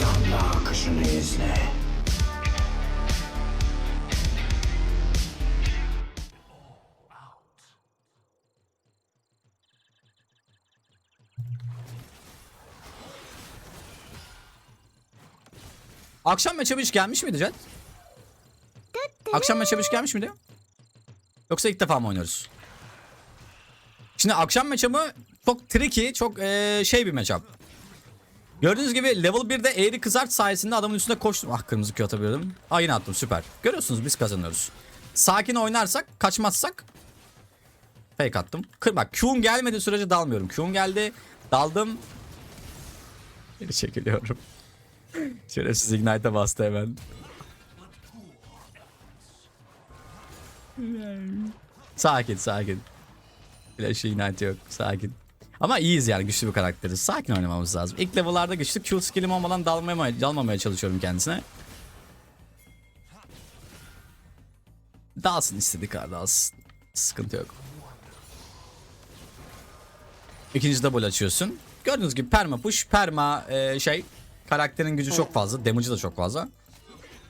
Da akışını izle. Akşam hiç gelmiş miydi Jet? Akşam hiç gelmiş miydi? Yoksa ilk defa mı oynuyoruz? Şimdi akşam matchup'ı çok tricky, çok eee, şey bir matchup. Gördüğünüz gibi level 1'de eğri kızart sayesinde adamın üstünde koştum. Ah kırmızı Q atabiliyordum. Ah yine attım süper. Görüyorsunuz biz kazanıyoruz. Sakin oynarsak, kaçmazsak fake attım. Kır bak Q'un gelmediği sürece dalmıyorum. Q'un geldi, daldım. Geri çekiliyorum. Şerefsiz Ignite'a bastı hemen. sakin sakin. Flash Ignite yok sakin. Ama iyiyiz yani güçlü bir karakteriz. Sakin oynamamız lazım. İlk level'larda güçlü Q skill'im olmadan dalmamaya, dalmamaya çalışıyorum kendisine. Dalsın istedik kadar dalsın. Sıkıntı yok. İkinci double açıyorsun. Gördüğünüz gibi perma push, perma e, şey karakterin gücü çok fazla, damage'ı da çok fazla.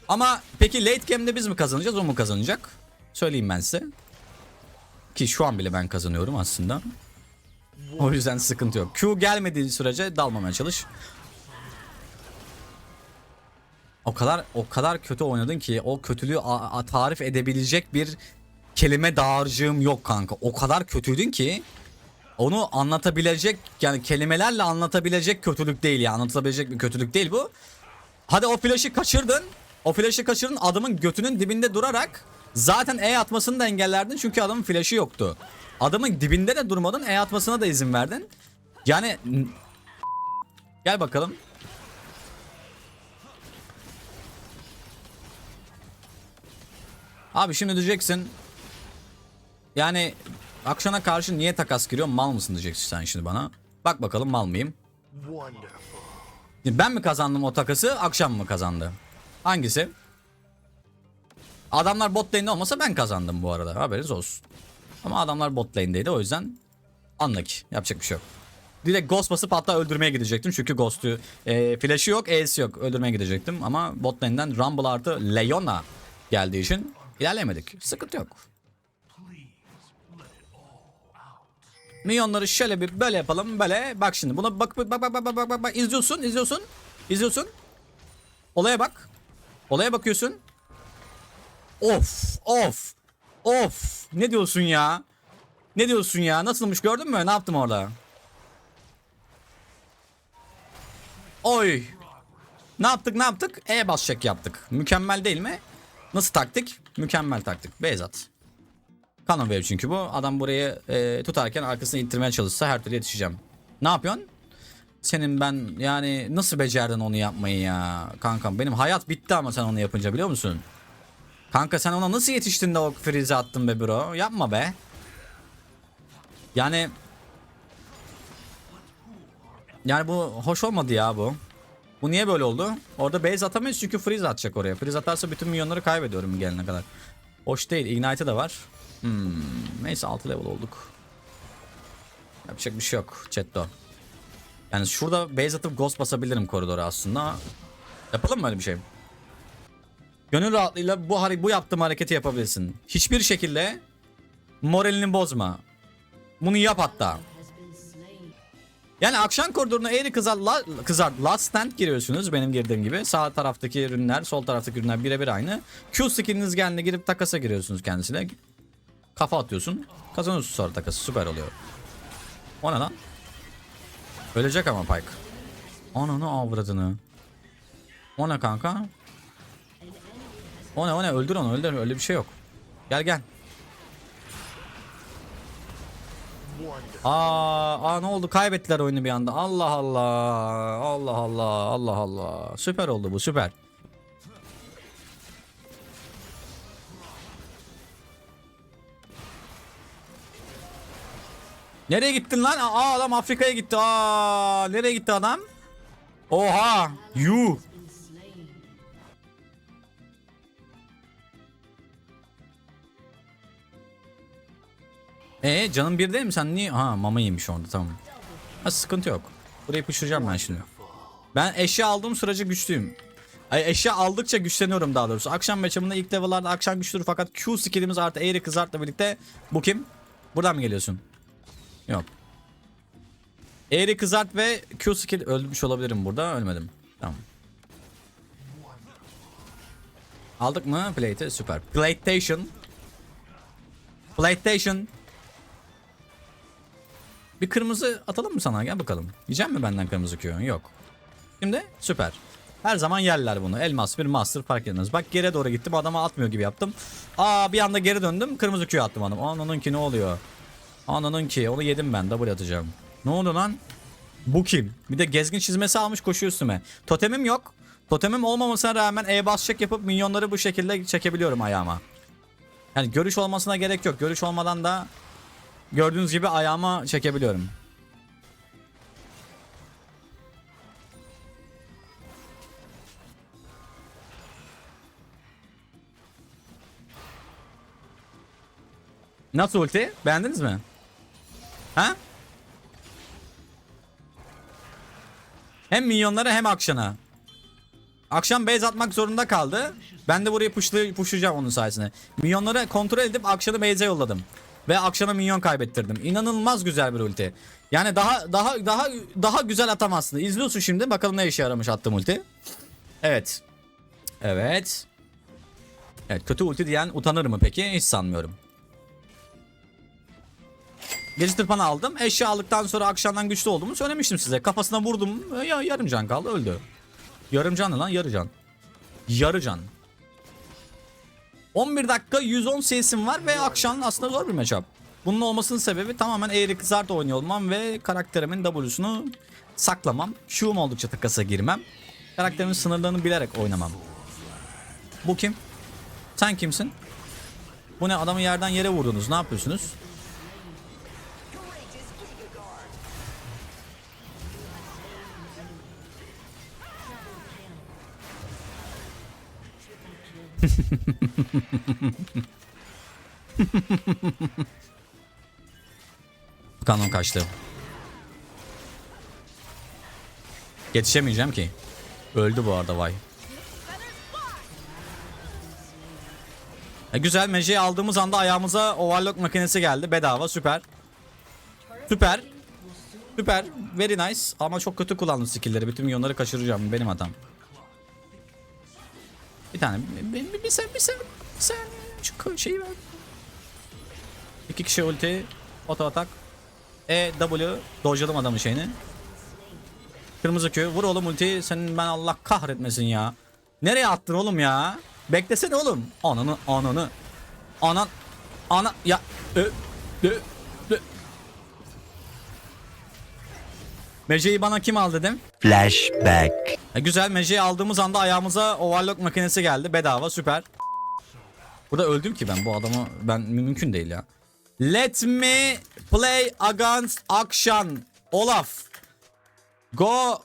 Ama peki late game'de biz mi kazanacağız, o mu kazanacak? Söyleyeyim ben size. Ki şu an bile ben kazanıyorum aslında. O yüzden sıkıntı yok. Q gelmediği sürece dalmamaya çalış. O kadar o kadar kötü oynadın ki o kötülüğü tarif edebilecek bir kelime dağarcığım yok kanka. O kadar kötüydün ki onu anlatabilecek yani kelimelerle anlatabilecek kötülük değil ya anlatabilecek bir kötülük değil bu. Hadi o flash'ı kaçırdın. O flash'ı kaçırdın adamın götünün dibinde durarak zaten E atmasını da engellerdin çünkü adamın flash'ı yoktu. Adamın dibinde de durmadın E atmasına da izin verdin. Yani gel bakalım. Abi şimdi diyeceksin yani akşana karşı niye takas giriyor mal mısın diyeceksin sen şimdi bana. Bak bakalım mal mıyım? Ben mi kazandım o takası akşam mı kazandı? Hangisi? Adamlar bot lane'de olmasa ben kazandım bu arada haberiniz olsun. Ama adamlar bot lane'deydi o yüzden anlaki yapacak bir şey yok. Direkt ghost basıp hatta öldürmeye gidecektim çünkü ghost'u e, flash'ı yok E'si yok öldürmeye gidecektim. Ama bot lane'den Rumble artı Leona geldiği için ilerleyemedik sıkıntı yok. Minyonları şöyle bir böyle yapalım böyle. Bak şimdi buna bak bak bak bak bak bak bak izliyorsun izliyorsun izliyorsun. Olaya bak. Olaya bakıyorsun. Of of of ne diyorsun ya? Ne diyorsun ya? Nasılmış gördün mü? Ne yaptım orada? Oy. Ne yaptık ne yaptık? E bas check yaptık. Mükemmel değil mi? Nasıl taktik? Mükemmel taktik. Beyzat. Canon Wave çünkü bu. Adam burayı e, tutarken arkasını ittirmeye çalışsa her türlü yetişeceğim. Ne yapıyorsun? Senin ben yani nasıl becerdin onu yapmayı ya? Kankam benim hayat bitti ama sen onu yapınca biliyor musun? Kanka sen ona nasıl yetiştin de o freeze attın be bro? Yapma be. Yani yani bu hoş olmadı ya bu. Bu niye böyle oldu? Orada base atamayız çünkü freeze atacak oraya. Freeze atarsa bütün milyonları kaybediyorum gelene kadar. Hoş değil. Ignite'ı da var. Hmm, neyse 6 level olduk. Yapacak bir şey yok. Chatto. Yani şurada base atıp ghost basabilirim koridora aslında. Yapalım mı öyle bir şey? Gönül rahatlığıyla bu, bu yaptığım hareketi yapabilirsin. Hiçbir şekilde moralini bozma. Bunu yap hatta. Yani akşam koridoruna eğri kızar, la, kızar last stand giriyorsunuz benim girdiğim gibi. Sağ taraftaki ürünler, sol taraftaki ürünler birebir aynı. Q skilliniz geldiğinde girip takasa giriyorsunuz kendisine. Kafa atıyorsun. Kazanıyorsun sonra takası. Süper oluyor. O ne lan? Ölecek ama Pike. Ananı avradını. O ne kanka? O ne o ne öldür onu öldür öyle bir şey yok. Gel gel. Aa, aa ne oldu kaybettiler oyunu bir anda. Allah Allah. Allah Allah. Allah Allah. Süper oldu bu süper. Nereye gittin lan? Aa adam Afrika'ya gitti. Aa nereye gitti adam? Oha! Yuh! Ee canım bir değil mi sen niye? Ha mama yemiş orada tamam. Ha sıkıntı yok. Burayı pişireceğim ben şimdi. Ben eşya aldığım sürece güçlüyüm. Ay, eşya aldıkça güçleniyorum daha doğrusu. Akşam maçımında ilk level'larda akşam güçlüdür fakat Q skillimiz artı eğri kızartla birlikte bu kim? Buradan mı geliyorsun? Yok. Eğri kızart ve Q skill ölmüş olabilirim burada. Ölmedim. Tamam. Aldık mı plate'i? Süper. Playstation. Playstation. Bir kırmızı atalım mı sana? Gel bakalım. Yiyecek mi benden kırmızı Q'yu? Yok. Şimdi süper. Her zaman yerler bunu. Elmas bir master fark etmez. Bak geriye doğru gittim adama atmıyor gibi yaptım. Aa bir anda geri döndüm kırmızı Q attım adam. Ananın ki ne oluyor? Ananın ki onu yedim ben double atacağım. Ne oldu lan? Bu kim? Bir de gezgin çizmesi almış koşuyor üstüme. Totemim yok. Totemim olmamasına rağmen E-bas check yapıp minyonları bu şekilde çekebiliyorum ayağıma. Yani görüş olmasına gerek yok. Görüş olmadan da gördüğünüz gibi ayağıma çekebiliyorum. Nasıl ulti? Beğendiniz mi? Ha? Hem minyonlara hem akşana. Akşam base atmak zorunda kaldı. Ben de pushlu, pushlayacağım onun sayesinde. Minyonları kontrol edip akşanı base'e yolladım. Ve akşana minyon kaybettirdim. İnanılmaz güzel bir ulti. Yani daha daha daha daha güzel atamazsın. İzliyorsun şimdi bakalım ne işe yaramış attığım ulti. Evet. Evet. Evet kötü ulti diyen utanır mı peki? Hiç sanmıyorum. Gezi tırpanı aldım. Eşya aldıktan sonra akşamdan güçlü olduğumu söylemiştim size. Kafasına vurdum. Ya yarım can kaldı öldü. Yarım can lan yarı can. Yarı can. 11 dakika 110 CS'im var ve akşam aslında zor bir matchup. Bunun olmasının sebebi tamamen eğri kızart oynuyor olmam ve karakterimin W'sunu saklamam. Q'um oldukça takasa girmem. Karakterimin sınırlarını bilerek oynamam. Bu kim? Sen kimsin? Bu ne adamı yerden yere vurdunuz ne yapıyorsunuz? Kanım kaçtı. Yetişemeyeceğim ki. Öldü bu arada vay. E güzel Meje'yi aldığımız anda ayağımıza overlock makinesi geldi. Bedava süper. Süper. Süper. Very nice. Ama çok kötü kullandım skill'leri. Bütün milyonları kaçıracağım. Benim hatam. Bir tane. Bir, bir, bir sen bir sen. Bir sen. Şu şeyi ver. İki kişi ulti. Auto atak. E W. Dojladım adamın şeyini. Kırmızı Q. Vur oğlum ultiyi. Senin ben Allah kahretmesin ya. Nereye attın oğlum ya? Beklesene oğlum. Ananı ananı. Anan. Ana. Ya. Ö. Ö. Ö. Mece'yi bana kim aldı dedim? Flashback. E, güzel Mece'yi aldığımız anda ayağımıza overlock makinesi geldi. Bedava süper. Burada öldüm ki ben bu adamı ben mümkün değil ya. Let me play against Akshan. Olaf. Go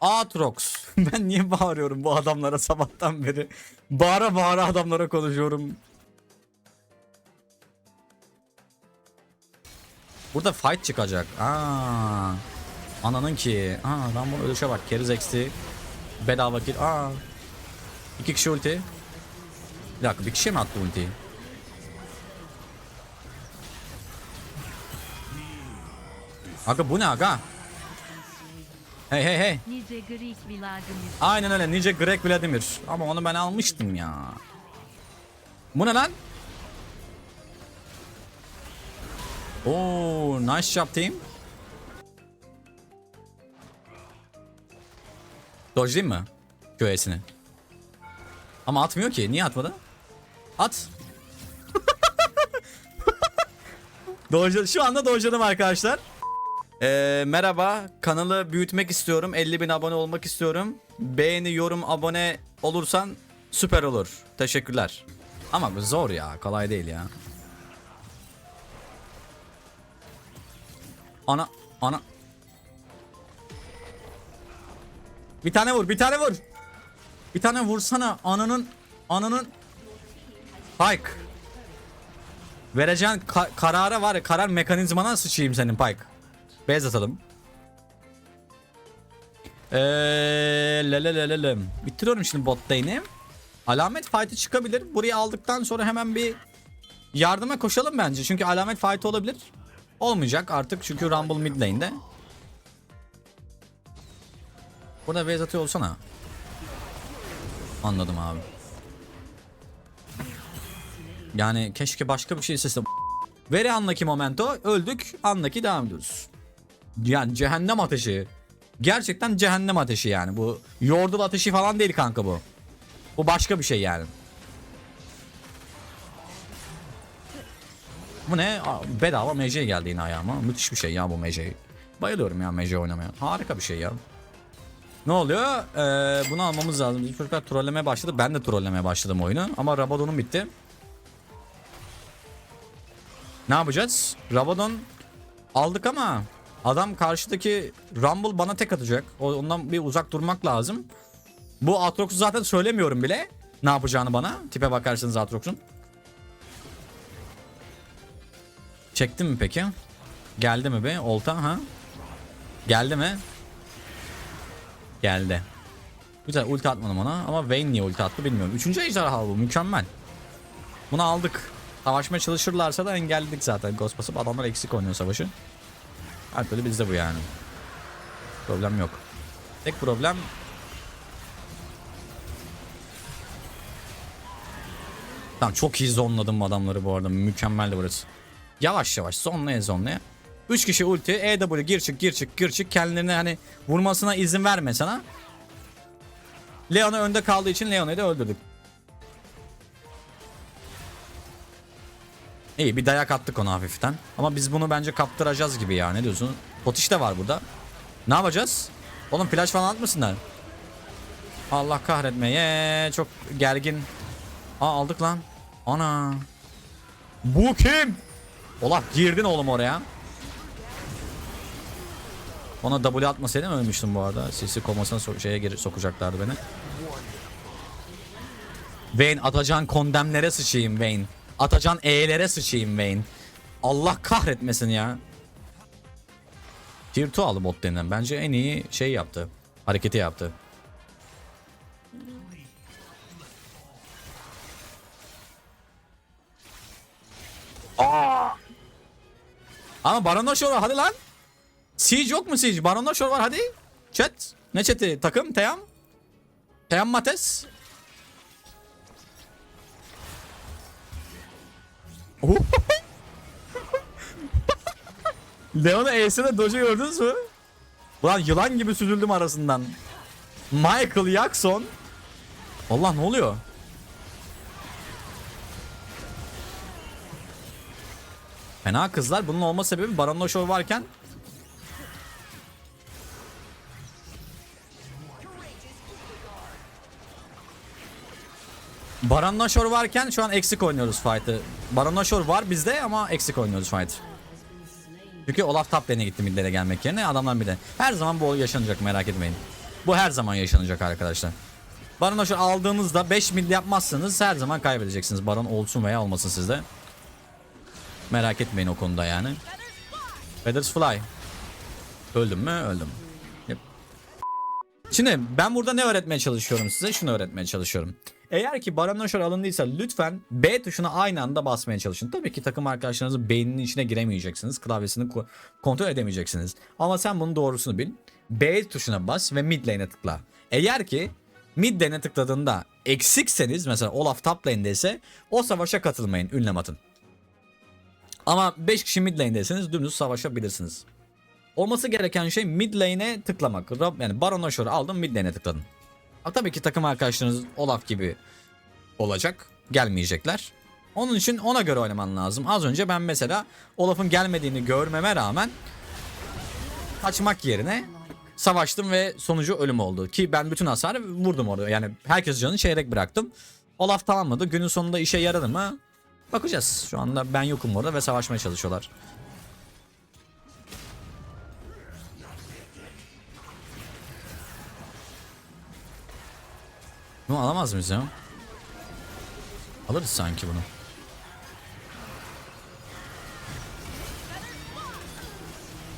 Aatrox. ben niye bağırıyorum bu adamlara sabahtan beri? Bağıra bağıra adamlara konuşuyorum. Burada fight çıkacak. Aa. Ananın ki. Aa bu ölüşe bak. Keriz eksi. Bedava kill. Aa. İki kişi ulti. Bir dakika bir kişi mi attı ultiyi? Aga bu ne aga? Hey hey hey. Nice Greek Vladimir. Aynen öyle Nice Greg Vladimir. Ama onu ben almıştım ya. Bu ne lan? Oo, nice job team. Dodge'layım mı? Köğesini. Ama atmıyor ki. Niye atmadı? At. Dodge, şu anda dodge'ladım arkadaşlar. Ee, merhaba. Kanalı büyütmek istiyorum. 50 bin abone olmak istiyorum. Beğeni, yorum, abone olursan süper olur. Teşekkürler. Ama bu zor ya. Kolay değil ya. Ana. Ana. Bir tane vur, bir tane vur. Bir tane vursana ananın ananın Pike. Vereceğin ka karara var ya karar mekanizmana sıçayım senin Pike. Beyaz atalım. Eee lelelelelem. Bitiriyorum şimdi bot lane'i. Alamet fight'ı çıkabilir. Burayı aldıktan sonra hemen bir yardıma koşalım bence. Çünkü alamet fight olabilir. Olmayacak artık çünkü Rumble mid lane'de. Burada base atıyor olsana. Anladım abi. Yani keşke başka bir şey istesem. Veri anlaki momento. Öldük. Anlaki devam ediyoruz. Yani cehennem ateşi. Gerçekten cehennem ateşi yani. Bu yordul ateşi falan değil kanka bu. Bu başka bir şey yani. Bu ne? Bedava MJ geldi yine ayağıma. Müthiş bir şey ya bu MJ. Bayılıyorum ya MJ oynamaya. Harika bir şey ya. Ne oluyor? Ee, bunu almamız lazım. Bizim çocuklar trollemeye başladı. Ben de trollemeye başladım oyunu. Ama Rabadon'un bitti. Ne yapacağız? Rabadon aldık ama adam karşıdaki Rumble bana tek atacak. Ondan bir uzak durmak lazım. Bu Aatrox'u zaten söylemiyorum bile. Ne yapacağını bana. Tipe bakarsınız Aatrox'un. Çektim mi peki? Geldi mi be? Olta ha? Geldi mi? Geldi. Güzel ulti atmadım ona ama Vayne niye ulti attı bilmiyorum. Üçüncü ejderha bu mükemmel. Bunu aldık. Savaşmaya çalışırlarsa da engelledik zaten. Ghost basıp adamlar eksik oynuyor savaşı. Her türlü bizde bu yani. Problem yok. Tek problem Tamam çok iyi zonladım adamları bu arada. Mükemmeldi burası. Yavaş yavaş zonlaya zonlaya. 3 kişi ulti EW gir çık gir çık gir çık kendilerine hani vurmasına izin verme sana. Leon'a önde kaldığı için Leon'u da öldürdük. İyi bir dayak attık ona hafiften. Ama biz bunu bence kaptıracağız gibi ya ne diyorsun? Potiş de var burada. Ne yapacağız? Oğlum flash falan atmasınlar. Allah kahretmeye çok gergin. Aa aldık lan. Ana. Bu kim? Olaf girdin oğlum oraya. Ona W atmasaydım ölmüştüm bu arada. Sisi komasına so- şeye geri sokacaklardı beni. Vayne atacan kondemlere sıçayım Vayne. Atacan E'lere sıçayım Vayne. Allah kahretmesin ya. Tier 2 aldı bot denilen. Bence en iyi şey yaptı. Hareketi yaptı. Ama Baron Nashor var hadi lan. Siege yok mu Siege? Baron Nashor var hadi. Chat. Ne chat'i? Takım? Teyam? Teyam Mates? Leon'a E'sine dojo gördünüz mü? Ulan yılan gibi süzüldüm arasından. Michael Jackson. Allah ne oluyor? Fena kızlar. Bunun olma sebebi Baron Nashor varken Baron Nashor varken şu an eksik oynuyoruz fight'ı. Baron Nashor var bizde ama eksik oynuyoruz fight. Çünkü Olaf top lane'e gitti midlere gelmek yerine adamlar bir de. Her zaman bu yaşanacak merak etmeyin. Bu her zaman yaşanacak arkadaşlar. Baron Nashor aldığınızda 5 mid yapmazsanız her zaman kaybedeceksiniz. Baron olsun veya olmasın sizde. Merak etmeyin o konuda yani. Feathers fly. Öldüm mü? Öldüm. Yep. Şimdi ben burada ne öğretmeye çalışıyorum size? Şunu öğretmeye çalışıyorum. Eğer ki Baron alındıysa lütfen B tuşuna aynı anda basmaya çalışın. Tabii ki takım arkadaşlarınızın beyninin içine giremeyeceksiniz. Klavyesini ko- kontrol edemeyeceksiniz. Ama sen bunun doğrusunu bil. B tuşuna bas ve mid lane'e tıkla. Eğer ki mid lane'e tıkladığında eksikseniz mesela Olaf top lane'deyse o savaşa katılmayın. Ünlem atın. Ama 5 kişi mid lane'deyseniz dümdüz savaşabilirsiniz. Olması gereken şey mid lane'e tıklamak. Yani Baron Nashor'u aldın mid lane'e tıkladın. Ha, tabii ki takım arkadaşlarınız Olaf gibi olacak. Gelmeyecekler. Onun için ona göre oynaman lazım. Az önce ben mesela Olaf'ın gelmediğini görmeme rağmen kaçmak yerine savaştım ve sonucu ölüm oldu. Ki ben bütün hasarı vurdum orada. Yani herkes canını çeyrek bıraktım. Olaf tamamladı. Günün sonunda işe yaradı mı? Bakacağız. Şu anda ben yokum orada ve savaşmaya çalışıyorlar. Bunu alamaz mıyız ya? Alırız sanki bunu.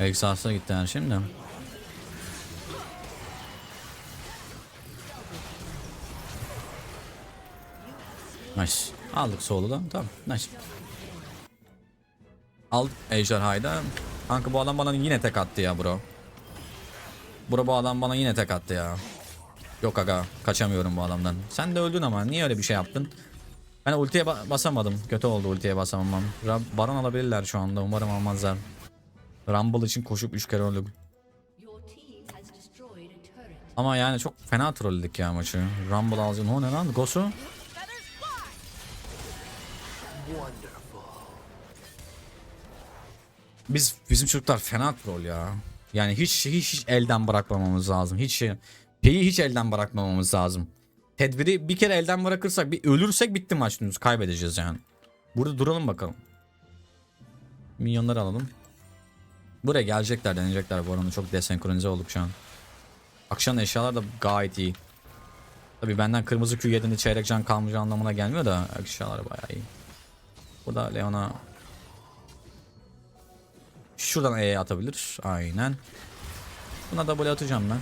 Exhaust'a gitti yani şimdi. Nice. Aldık soludan. Tamam. Nice. Al ejderhayda. Kanka bu adam bana yine tek attı ya bro. Bro bu adam bana yine tek attı ya. Yok aga kaçamıyorum bu adamdan. Sen de öldün ama niye öyle bir şey yaptın? Ben ultiye ba- basamadım. Kötü oldu ultiye basamamam. Ra- Baron alabilirler şu anda. Umarım almazlar. Rumble için koşup 3 kere öldük. Ama yani çok fena trolledik ya maçı. Rumble alacağım. O ne lan? Gosu? Biz bizim çocuklar fena troll ya. Yani hiç hiç, hiç elden bırakmamamız lazım. Hiç şey- şeyi hiç elden bırakmamamız lazım. Tedbiri bir kere elden bırakırsak bir ölürsek bitti maç dümdüz kaybedeceğiz yani. Burada duralım bakalım. Milyonları alalım. Buraya gelecekler deneyecekler bu arada çok desenkronize olduk şu an. Akşam eşyalar da gayet iyi. Tabi benden kırmızı Q yediğinde çeyrek can kalmayacağı anlamına gelmiyor da eşyalar bayağı iyi. Bu da Leon'a Şuradan E'ye atabilir. Aynen. Buna W atacağım ben.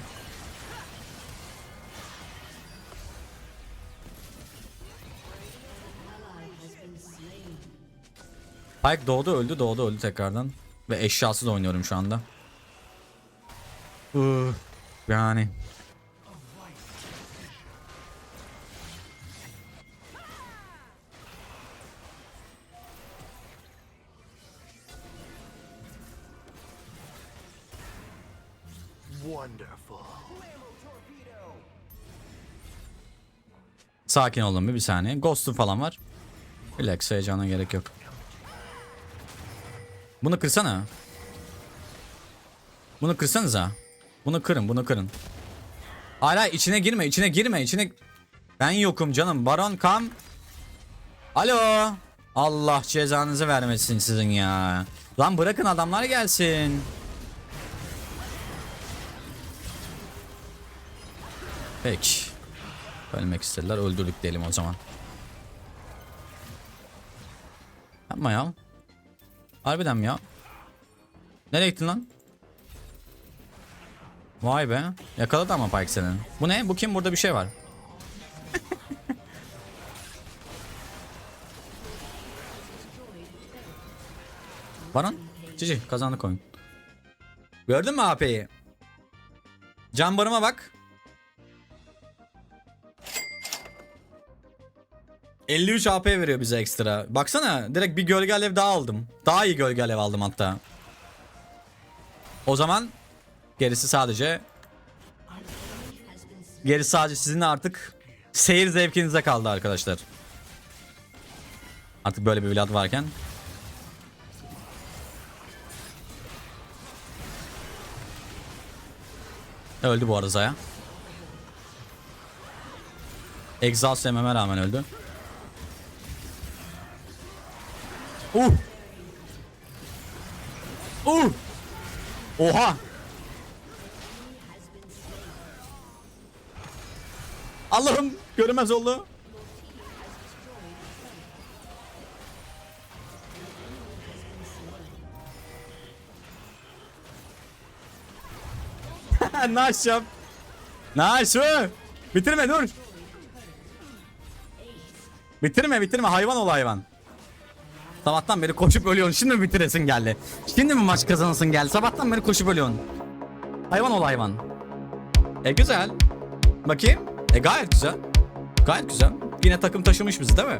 Pike doğdu öldü doğdu öldü tekrardan. Ve eşyasız oynuyorum şu anda. Ugh, yani. Wonderful. Sakin olun bir, bir saniye. Ghost'un falan var. Relax heyecana gerek yok. Bunu kırsana. Bunu kırsanıza. Bunu kırın bunu kırın. Hala içine girme içine girme içine. Ben yokum canım. Baron kam. Alo. Allah cezanızı vermesin sizin ya. Lan bırakın adamlar gelsin. Peki. Ölmek istediler. Öldürdük diyelim o zaman. Yapma ya. Harbiden mi ya? Nereye gittin lan? Vay be. Yakaladı ama Pike seni. Bu ne? Bu kim? Burada bir şey var. Baron. Cici kazandık oyun. Gördün mü AP'yi? Can barıma bak. 53 AP veriyor bize ekstra. Baksana direkt bir gölge alev daha aldım. Daha iyi gölge alev aldım hatta. O zaman gerisi sadece gerisi sadece sizin artık seyir zevkinize kaldı arkadaşlar. Artık böyle bir Vlad varken. Öldü bu arada Zaya. Exhaust yememe rağmen öldü. Uh. Uh. Oha. Allah'ım görünmez oldu. nice job. Nice. Bitirme dur. Bitirme bitirme hayvan ol hayvan. Sabahtan beri koşup ölüyorsun. Şimdi mi bitiresin geldi? Şimdi mi maç kazanasın geldi? Sabahtan beri koşup ölüyorsun. Hayvan ol hayvan. E güzel. Bakayım. E gayet güzel. Gayet güzel. Yine takım taşımış bizi değil mi?